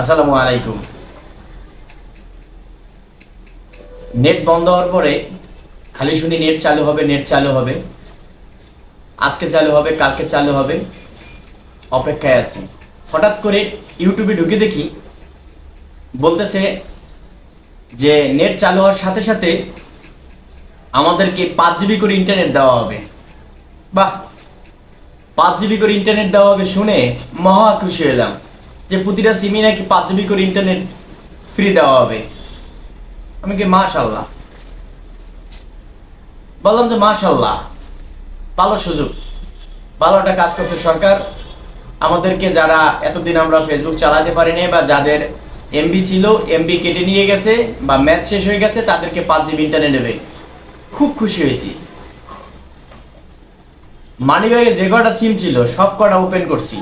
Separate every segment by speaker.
Speaker 1: আসসালামু আলাইকুম। নেট বন্ধ হওয়ার পরে খালি শুনি নেট চালু হবে, নেট চালু হবে। আজকে চালু হবে, কালকে চালু হবে। অপেক্ষায় আছি। হঠাৎ করে ইউটিউবে ঢুকে দেখি বলতেছে যে নেট চালু হওয়ার সাথে সাথে আমাদেরকে পাঁচ জিবি করে ইন্টারনেট দেওয়া হবে। বাহ! পাঁচ জিবি করে ইন্টারনেট দেওয়া হবে শুনে মহা খুশি হলাম। যে প্রতিটা সিমই নাকি পাঁচ জিবি করে ইন্টারনেট ফ্রি দেওয়া হবে। আমি কি মাশাল্লাহ? বললাম যে মাশাল্লাহ, ভালো সুযোগ। ভালো একটা কাজ করছে সরকার। আমাদেরকে যারা এতদিন আমরা ফেসবুক চালাতে পারিনি বা যাদের এমবি ছিল এমবি কেটে নিয়ে গেছে বা ম্যাচ শেষ হয়ে গেছে, তাদেরকে পাঁচ জিবি ইন্টারনেট দেবে। খুব খুশি হয়েছি। মানিব্যাগে যে কটা সিম ছিল সব কটা ওপেন করছি।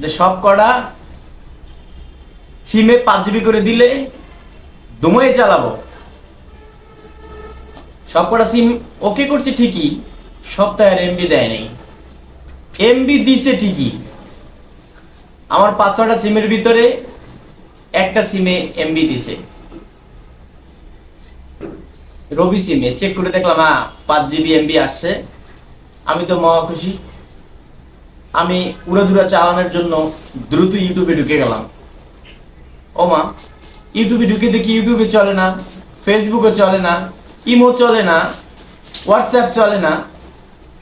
Speaker 1: যে সব কটা সিমে পাঁচ জিবি করে দিলে দুময়ে চালাবো। সব কটা সিম ওকে করছি ঠিকই সপ্তাহের এমবি দেয় নেই। এমবি দিছে ঠিকই। আমার পাঁচ ছটা সিমের ভিতরে একটা সিমে এমবি দিছে। রবি সিমে চেক করে দেখলাম হ্যাঁ পাঁচ জিবি এমবি আসছে। আমি তো মহা খুশি। আমি উড়াধুরা চালানোর জন্য দ্রুত ইউটিউবে ঢুকে গেলাম। ও মা, ইউটিউবে ঢুকে দেখি ইউটিউবে চলে না ফেসবুকে চলে না, ইমো চলে না হোয়াটসঅ্যাপ চলে না।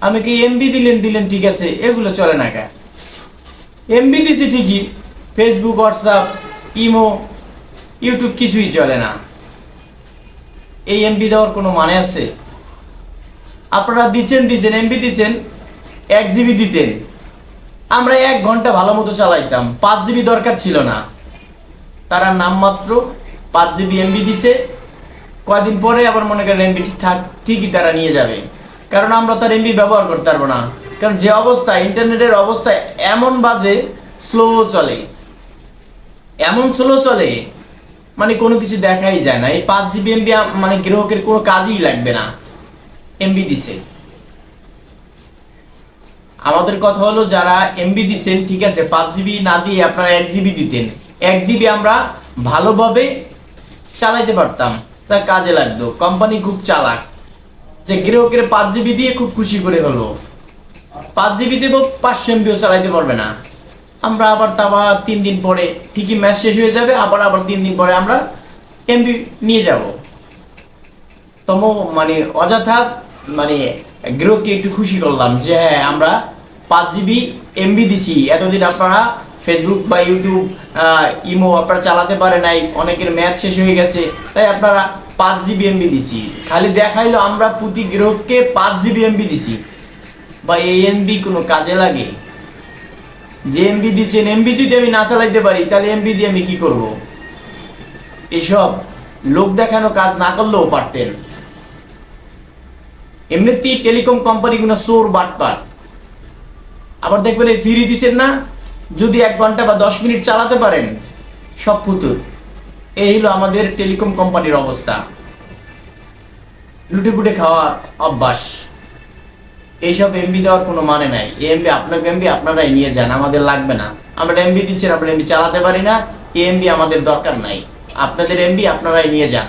Speaker 1: আমি কি এমবি দিলেন দিলেন, ঠিক আছে, এগুলো চলে না কে এমবি দিছি ঠিকই ফেসবুক হোয়াটসঅ্যাপ ইমো, ইউটিউব কিছুই চলে না। এই এমবি দেওয়ার কোনো মানে আছে? আপনারা দিচ্ছেন দিচ্ছেন এমবি দিচ্ছেন এক জিবি দিতেন। আমরা এক ঘণ্টা ভালো মতো চালাইতাম, পাঁচ জিবি দরকার ছিল না। তারা নামমাত্র পাঁচ জিবি এমবি দিছে। কয়দিন পরে আবার মনে করেন এমবি থাক ঠিকই তারা নিয়ে যাবে। কারণ আমরা তার এমবি ব্যবহার করতে পারব না। কারণ যে অবস্থা, ইন্টারনেটের অবস্থা এমন বাজে স্লো চলে। এমন স্লো চলে মানে কোনো কিছু দেখাই যায় না। এই পাঁচ জিবি এমবি মানে গ্রাহকের কোনো কাজই লাগবে না। এমবি দিছে। আমাদের কথা হলো যারা এমবি দিচ্ছেন ঠিক আছে, পাঁচ জিবি না দিয়ে আপনারা এক জিবি দিতেন। এক জিবি আমরা ভালোভাবে চালাইতে পারতাম, তা কাজে লাগতো। কোম্পানি খুব চালাক। যে গ্রাহকের পাঁচ জিবি দিয়ে খুব খুশি করে হলো পাঁচ জিবি দেবো, পাঁচশো এমবিও চালাইতে পারবে না। আমরা আবার তা আবার তিন দিন পরে ঠিকই ম্যাচ শেষ হয়ে যাবে, আবার আবার তিন দিন পরে আমরা এমবি নিয়ে যাব। তম মানে অযথা মানে গ্রাহককে একটু খুশি করলাম যে হ্যাঁ আমরা পাঁচ জিবি এমবি দিচ্ছি। এতদিন আপনারা ফেসবুক বা ইউটিউব ইমো আপনারা চালাতে পারে নাই, অনেকের ম্যাচ শেষ হয়ে গেছে, তাই আপনারা পাঁচ জিবি এমবি দিচ্ছি খালি দেখাইলো আমরা প্রতি গ্রাহককে পাঁচ জিবি এমবি দিচ্ছি বা এই এমবি কোনো কাজে লাগে? যে এমবি দিচ্ছেন এমবি যদি আমি না চালাইতে পারি, তাহলে এমবি দিয়ে আমি কি করব? এসব লোক দেখানো কাজ না করলেও পারতেন। এমনিতেই টেলিকম কোম্পানিগুলো সোর বাটপার। আবার দেখবেন এই ফ্রি দিচ্ছেন না? যদি এক ঘণ্টা বা দশ মিনিট চালাতে পারেন, সব ফুতুর এই হলো আমাদের টেলিকম কোম্পানির অবস্থা। লুটে পুটে খাওয়ার অভ্যাস। এইসব এমবি দেওয়ার কোনো মানে নাই। এমবি আপনাকে এমবি আপনারাই নিয়ে যান, আমাদের লাগবে না। আমরা এমবি দিচ্ছেন আমরা এমবি চালাতে পারি না। এমবি আমাদের দরকার নাই। আপনাদের এমবি আপনারাই নিয়ে যান।